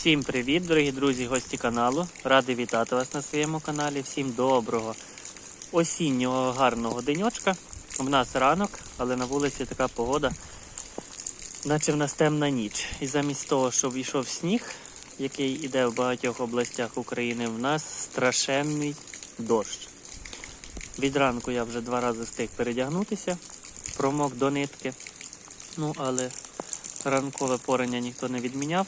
Всім привіт, дорогі друзі, гості каналу. Радий вітати вас на своєму каналі. Всім доброго осіннього гарного денечка. У нас ранок, але на вулиці така погода, наче в нас темна ніч. І замість того, щоб йшов сніг, який іде в багатьох областях України, в нас страшенний дощ. Від ранку я вже два рази встиг передягнутися, промок до нитки. Ну, але ранкове порання ніхто не відміняв.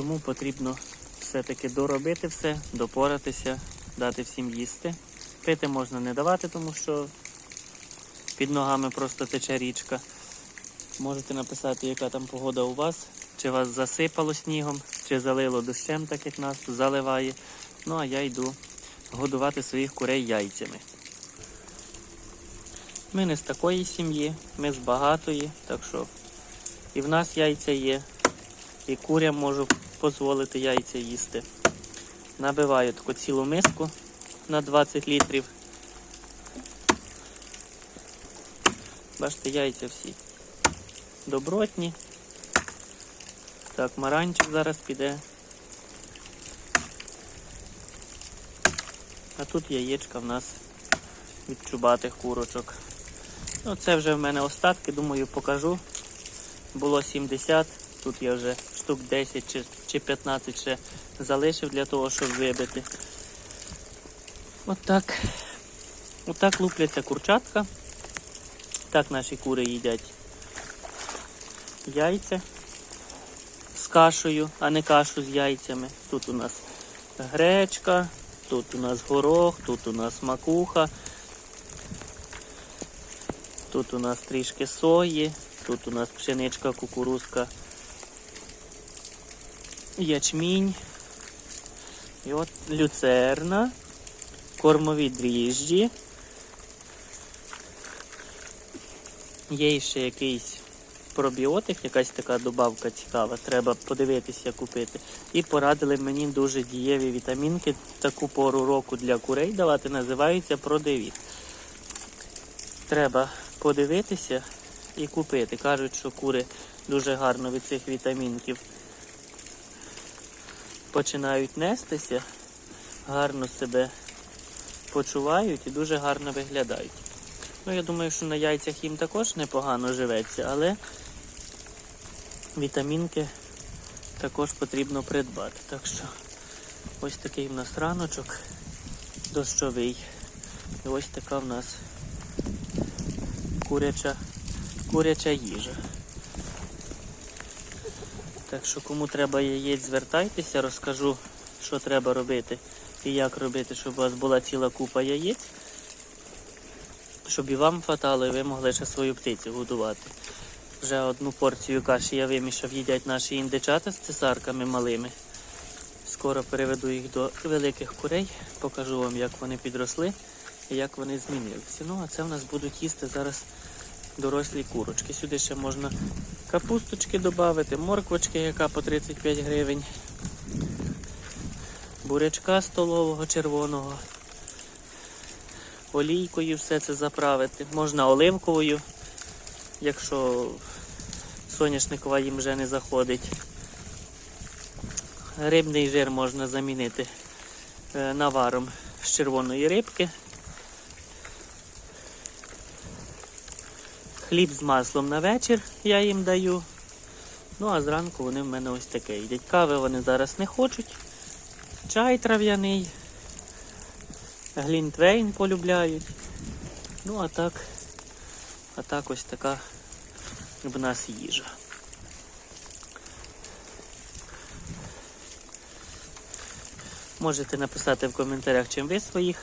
Тому потрібно все-таки доробити все, допоратися, дати всім їсти. Пити можна не давати, тому що під ногами просто тече річка. Можете написати, яка там погода у вас, чи вас засипало снігом, чи залило дощем, так як нас заливає. Ну а я йду годувати своїх курей яйцями. Ми не з такої сім'ї, ми з багатої, так що і в нас яйця є, і курям можу дозволити яйця їсти. Набиваю таку цілу миску на 20 літрів. Бачите, яйця всі добротні. Так, маранчик зараз піде. А тут яєчка в нас від чубатих курочок. Ну, це вже в мене остатки, думаю, покажу. Було 70, тут я вже штук 10 чи, чи 15 ще залишив для того, щоб вибити. Отак. Отак лупляться курчатка. Так наші кури їдять яйця з кашею, а не кашу з яйцями. Тут у нас гречка, тут у нас горох, тут у нас макуха, тут у нас трішки сої, тут у нас пшеничка, кукурузка, ячмінь. І от люцерна, кормові дріжджі. Є ще якийсь пробіотик, якась така добавка цікава, треба подивитися купити. І порадили мені дуже дієві вітамінки таку пору року для курей давати, називаються продивіт. Треба подивитися і купити. Кажуть, що кури дуже гарно від цих вітамінків починають нестися, гарно себе почувають і дуже гарно виглядають. Ну, я думаю, що на яйцях їм також непогано живеться, але вітамінки також потрібно придбати. Так що ось такий в нас раночок дощовий. І ось така в нас куряча, куряча їжа. Так що кому треба яєць, звертайтеся, розкажу, що треба робити і як робити, щоб у вас була ціла купа яєць, щоб і вам хватало, і ви могли ще свою птицю годувати. Вже одну порцію каші я вимішав, їдять наші індичата з цесарками малими. Скоро переведу їх до великих курей, покажу вам, як вони підросли і як вони змінилися. Ну, а це в нас будуть їсти зараз дорослі курочки. Сюди ще можна капусточки додати, морквочки, яка по 35 гривень, бурячка столового червоного, олійкою все це заправити. Можна оливковою, якщо соняшникова їм вже не заходить. Рибний жир можна замінити е, наваром з червоної рибки. Хліб з маслом на вечір я їм даю. Ну а зранку вони в мене ось таке їдять. Кави вони зараз не хочуть. Чай трав'яний, глінтвейн полюбляють. Ну а так, а так ось така в нас їжа. Можете написати в коментарях, чим ви своїх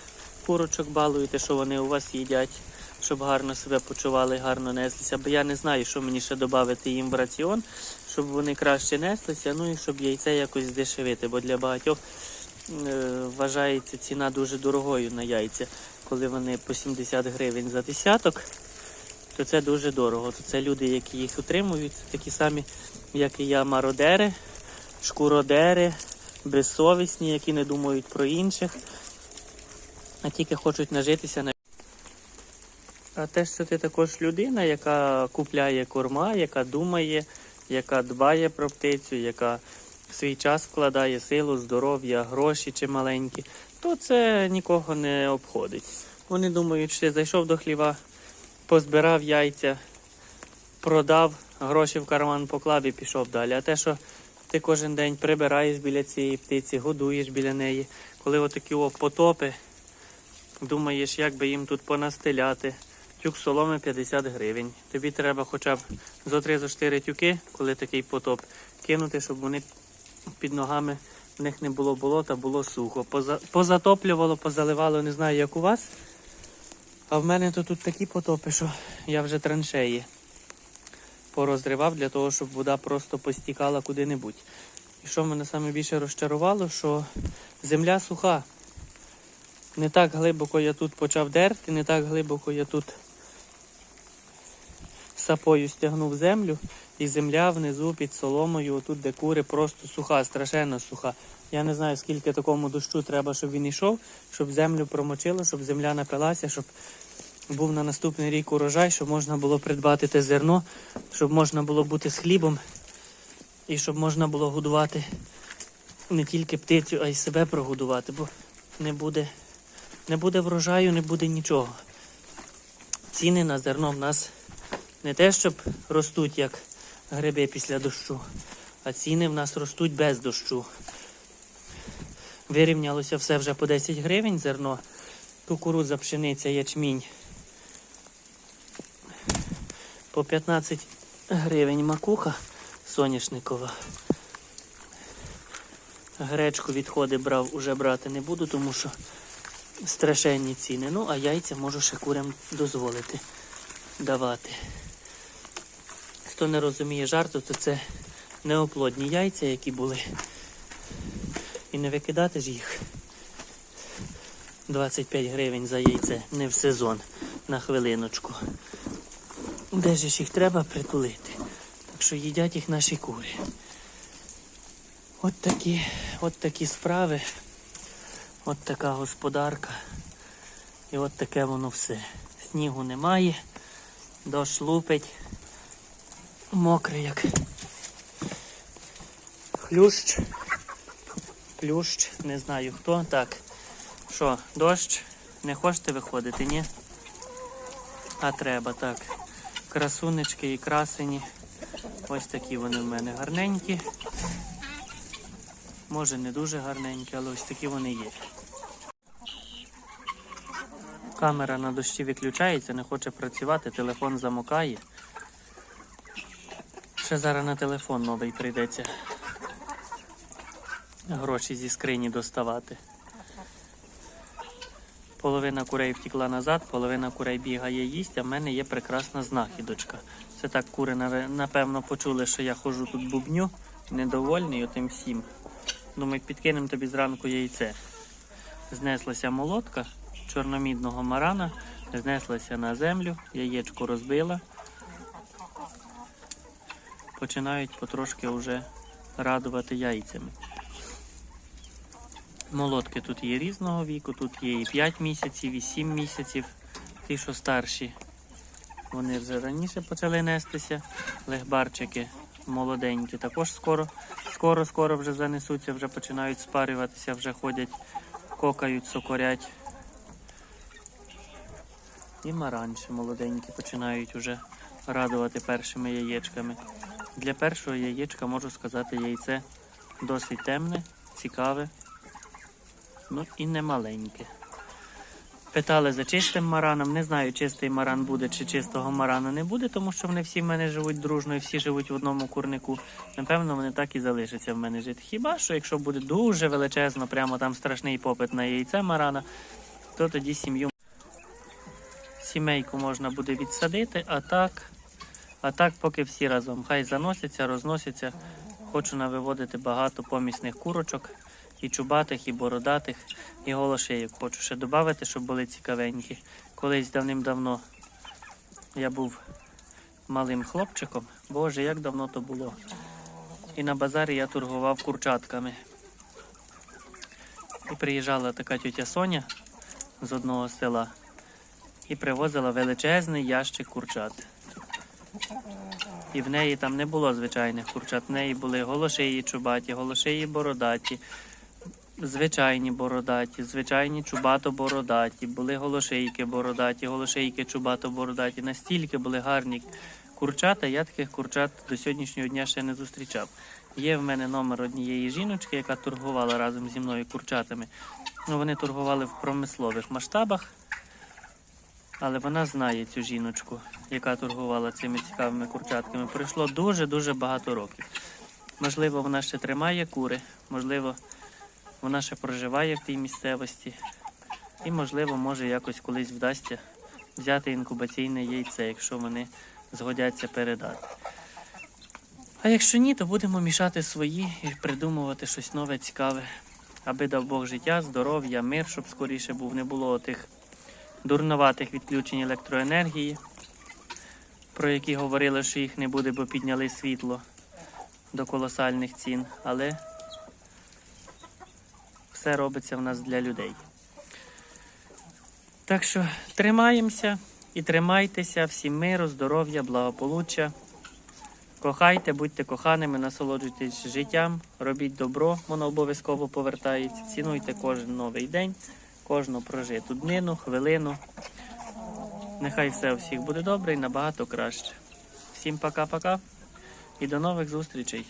курочок балуєте, що вони у вас їдять, щоб гарно себе почували, гарно неслися. Бо я не знаю, що мені ще додати їм в раціон, щоб вони краще неслися, ну і щоб яйце якось здешевити, бо для багатьох е, вважається ціна дуже дорогою на яйця. Коли вони по 70 гривень за десяток, то це дуже дорого. То це люди, які їх утримують, такі самі, як і я, мародери, шкуродери, безсовісні, які не думають про інших, а тільки хочуть нажитися на. А те, що ти також людина, яка купляє корма, яка думає, яка дбає про птицю, яка в свій час вкладає силу, здоров'я, гроші чи маленькі, то це нікого не обходить. Вони думають, що ти зайшов до хліва, позбирав яйця, продав, гроші в карман поклав і пішов далі. А те, що ти кожен день прибираєш біля цієї птиці, годуєш біля неї, коли отакі потопи, думаєш, як би їм тут понастеляти. Тюк соломи 50 гривень. Тобі треба хоча б зо 3 зо 4 тюки, коли такий потоп, кинути, щоб вони під ногами в них не було болота, було сухо. Поза, позатоплювало, позаливало, не знаю, як у вас. А в мене то тут такі потопи, що я вже траншеї порозривав для того, щоб вода просто постікала куди-небудь. І що мене саме більше розчарувало, що земля суха. Не так глибоко я тут почав дерти, не так глибоко я тут сапою стягнув землю, і земля внизу під соломою, отут, де кури, просто суха, страшенно суха. Я не знаю, скільки такому дощу треба, щоб він йшов, щоб землю промочило, щоб земля напилася, щоб був на наступний рік урожай, щоб можна було придбати те зерно, щоб можна було бути з хлібом і щоб можна було годувати не тільки птицю, а й себе прогодувати, бо не буде, не буде врожаю, не буде нічого. Ціни на зерно в нас не те, щоб ростуть як гриби після дощу, а ціни в нас ростуть без дощу. Вирівнялося все вже по 10 гривень зерно, кукурудза, пшениця, ячмінь. По 15 гривень макуха соняшникова. Гречку відходи брав, уже брати не буду, тому що страшенні ціни. Ну, а яйця можу ще курям дозволити давати. Хто не розуміє жарту, то це неоплодні яйця, які були. І не викидати ж їх. 25 гривень за яйце не в сезон на хвилиночку. Де ж їх треба притулити? Так що їдять їх наші кури. От такі, от такі справи, от така господарка. І от таке воно все. Снігу немає, дощ лупить, мокрий як хлющ. Плющ, не знаю хто. Так. Що, дощ? Не хочете виходити, ні? А треба, так. Красунечки і красені. Ось такі вони в мене гарненькі. Може не дуже гарненькі, але ось такі вони є. Камера на дощі виключається, не хоче працювати, телефон замокає. Ще зараз на телефон новий прийдеться гроші зі скрині доставати. Половина курей втікла назад, половина курей бігає їсть, а в мене є прекрасна знахідочка. Це так кури напевно почули, що я ходжу тут бубню, недовольний отим всім. Думаю, підкинемо тобі зранку яйце. Знеслася молотка чорномідного марана, знеслася на землю, яєчко розбила. Починають потрошки вже радувати яйцями. Молотки тут є різного віку, тут є і 5 місяців, і 7 місяців. Ті, що старші, вони вже раніше почали нестися. Легбарчики молоденькі, також скоро, скоро, скоро вже занесуться, вже починають спарюватися, вже ходять, кокають, сокорять. І маранчі молоденькі починають вже радувати першими яєчками. Для першого яєчка можу сказати, яйце досить темне, цікаве. Ну і не маленьке. Питали за чистим мараном. Не знаю, чистий маран буде чи чистого марана не буде, тому що вони всі в мене живуть дружно і всі живуть в одному курнику. Напевно, вони так і залишаться в мене жити. Хіба що, якщо буде дуже величезно, прямо там страшний попит на яйце марана, то тоді сім'ю сімейку можна буде відсадити, а так, а так поки всі разом. Хай заносяться, розносяться. Хочу навиводити багато помісних курочок і чубатих, і бородатих, і голошейок. Хочу ще додати, щоб були цікавенькі. Колись давним-давно я був малим хлопчиком. Боже, як давно то було. І на базарі я торгував курчатками. І приїжджала така тітя Соня з одного села і привозила величезний ящик курчат. І в неї там не було звичайних курчат. В неї були голошиї чубаті, голошиї бородаті, звичайні бородаті, звичайні чубато-бородаті, були голошейки бородаті, голошейки чубато-бородаті. Настільки були гарні курчата, я таких курчат до сьогоднішнього дня ще не зустрічав. Є в мене номер однієї жіночки, яка торгувала разом зі мною курчатами. Ну, вони торгували в промислових масштабах, але вона знає цю жіночку, яка торгувала цими цікавими курчатками. Пройшло дуже-дуже багато років. Можливо, вона ще тримає кури, можливо, вона ще проживає в тій місцевості. І, можливо, може якось колись вдасться взяти інкубаційне яйце, якщо вони згодяться передати. А якщо ні, то будемо мішати свої і придумувати щось нове, цікаве, аби дав Бог життя, здоров'я, мир, щоб скоріше був, не було тих дурноватих відключень електроенергії, про які говорили, що їх не буде, бо підняли світло до колосальних цін. Але все робиться в нас для людей. Так що тримаємося і тримайтеся, всім миру, здоров'я, благополуччя. Кохайте, будьте коханими, насолоджуйтесь життям, робіть добро, воно обов'язково повертається. Цінуйте кожен новий день, кожну прожиту днину, хвилину. Нехай все у всіх буде добре і набагато краще. Всім пока-пока і до нових зустрічей.